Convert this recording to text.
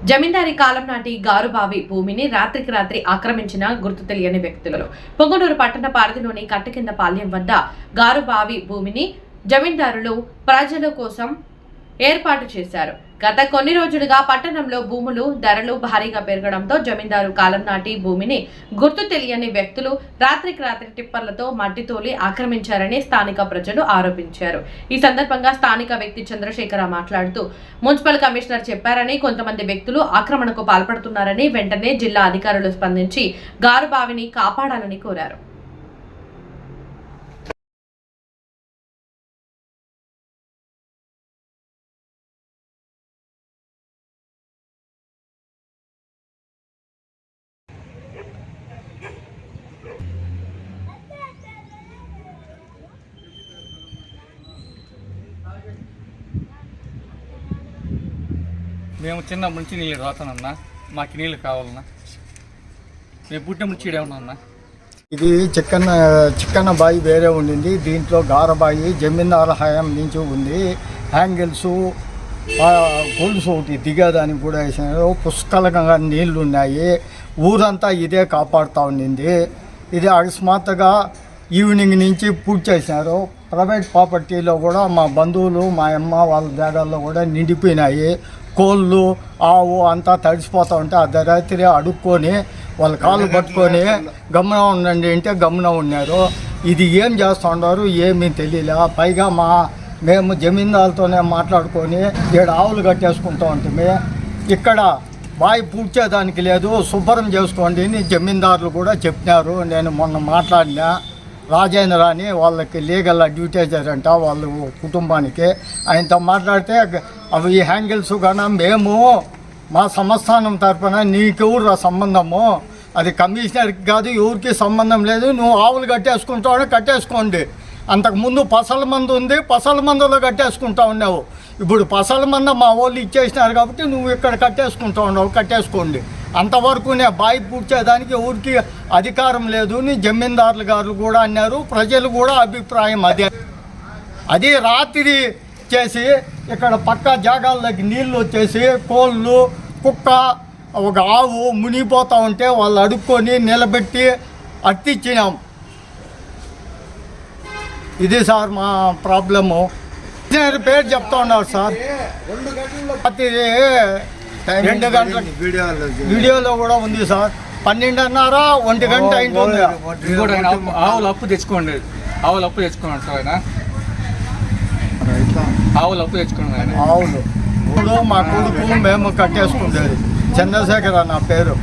జమీందారీ కాలం నాటి గారుబావి భూమిని రాత్రికి రాత్రి ఆక్రమించిన గుర్తు తెలియని వ్యక్తులు పొంగనూరు పట్టణ పరిధిలోని కట్టకింద పాల్యం వద్ద గారుబావి భూమిని జమీందారులు ప్రజల కోసం ఏర్పాటు చేశారు. గత కొన్ని రోజులుగా పట్టణంలో భూములు ధరలు భారీగా పెరగడంతో జమీందారు కాలం నాటి భూమిని గుర్తు తెలియని వ్యక్తులు రాత్రికి రాత్రి టిప్పర్లతో మట్టి తోలి ఆక్రమించారని స్థానిక ప్రజలు ఆరోపించారు. ఈ సందర్భంగా స్థానిక వ్యక్తి చంద్రశేఖర మాట్లాడుతూ మున్సిపల్ కమిషనర్ చెప్పారని కొంతమంది వ్యక్తులు ఆక్రమణకు పాల్పడుతున్నారని వెంటనే జిల్లా అధికారులు స్పందించి గారుబావిని కాపాడాలని కోరారు. మేము చిన్న నుంచి నీళ్ళు రాతానన్నా మాకు నీళ్ళు కావాలన్నా. మేము పుట్టిన నుంచి ఇడేమన్నా ఇది చిక్కన్న చిక్కన్న బాయి వేరే ఉండింది. దీంట్లో గారబాయి జమీందారు హయాం నుంచి ఉంది. హ్యాంగిల్స్ గొలుసు ఒకటి దిగేదానికి కూడా వేసినారు. పుష్కలంగా నీళ్ళు ఉన్నాయి ఊరంతా ఇదే కాపాడుతూ ఉండింది. ఇది అకస్మాత్తుగా ఈవినింగ్ నుంచి పూర్తి చేసినారు. ప్రైవేట్ ప్రాపర్టీలో కూడా మా బంధువులు మా అమ్మ వాళ్ళ జాగాల్లో కూడా నిండిపోయినాయి. కోళ్ళు ఆవు అంతా తడిసిపోతూ ఉంటే అర్ధరాత్రి అడుక్కొని వాళ్ళ కాళ్ళు పట్టుకొని గమనం ఉండండి అంటే గమనం ఉన్నారు. ఇది ఏం చేస్తూ ఉన్నారు ఏమీ తెలియలే. పైగా మా మేము జమీందారులతోనే మాట్లాడుకొని ఏడు ఆవులు కట్టేసుకుంటూ ఉంటుంది ఇక్కడ బావి పూడ్చేదానికి లేదు. శుభ్రం చేసుకోండి అని జమీందారులు కూడా చెప్పినారు. నేను మొన్న మాట్లాడినా. రాజేంద్ర అని వాళ్ళకి లీగల్ అడ్వర్టైజర్ అంట వాళ్ళ కుటుంబానికి. ఆయనతో మాట్లాడితే అవి ఈ హ్యాంగిల్స్ కానీ మేము మా సంస్థానం తరఫున నీకెవరు సంబంధము? అది కమిషనర్కి కాదు ఎవరికి సంబంధం లేదు నువ్వు ఆవులు కట్టేసుకుంటావు కట్టేసుకోండి. అంతకుముందు పసల మందు ఉంది పసల మందులో కట్టేసుకుంటా ఉన్నావు. ఇప్పుడు పసల మంద మా వాళ్ళు ఇచ్చేసినారు కాబట్టి నువ్వు ఇక్కడ కట్టేసుకుంటా ఉన్నావు కట్టేసుకోండి. అంతవరకునే బావి పూడ్చేదానికి ఊరికి అధికారం లేదు. అని జమీందారులు గారు కూడా అన్నారు. ప్రజలు కూడా అభిప్రాయం అదే. అది రాత్రి చేసి ఇక్కడ పక్క జాగాల్లోకి నీళ్ళు వచ్చేసి కోళ్ళు కుక్క ఒక ఆవు మునిగిపోతూ ఉంటే వాళ్ళు అడుక్కొని నిలబెట్టి అట్టిచ్చినాం ఇది సార్ మా ప్రాబ్లము. పేరు చెప్తా ఉన్నారు సార్. రాత్రి రెండు గంటల వీడియోలో కూడా ఉంది సార్. పన్నెండున్నర ఒంటి గంట అయింటుంది ఇంకోటి ఆయన అప్పు- ఆవులు అప్పు తెచ్చుకోండి. ఆవులు అప్పు తెచ్చుకున్నాడు సార్ ఆయన. ఆవులు అప్పు తెచ్చుకున్నాడు ఆయన. ఆవులు. ఇప్పుడు మా కొడుకు మేము కట్టేసుకుంటేది చంద్రశేఖర్ నా పేరు.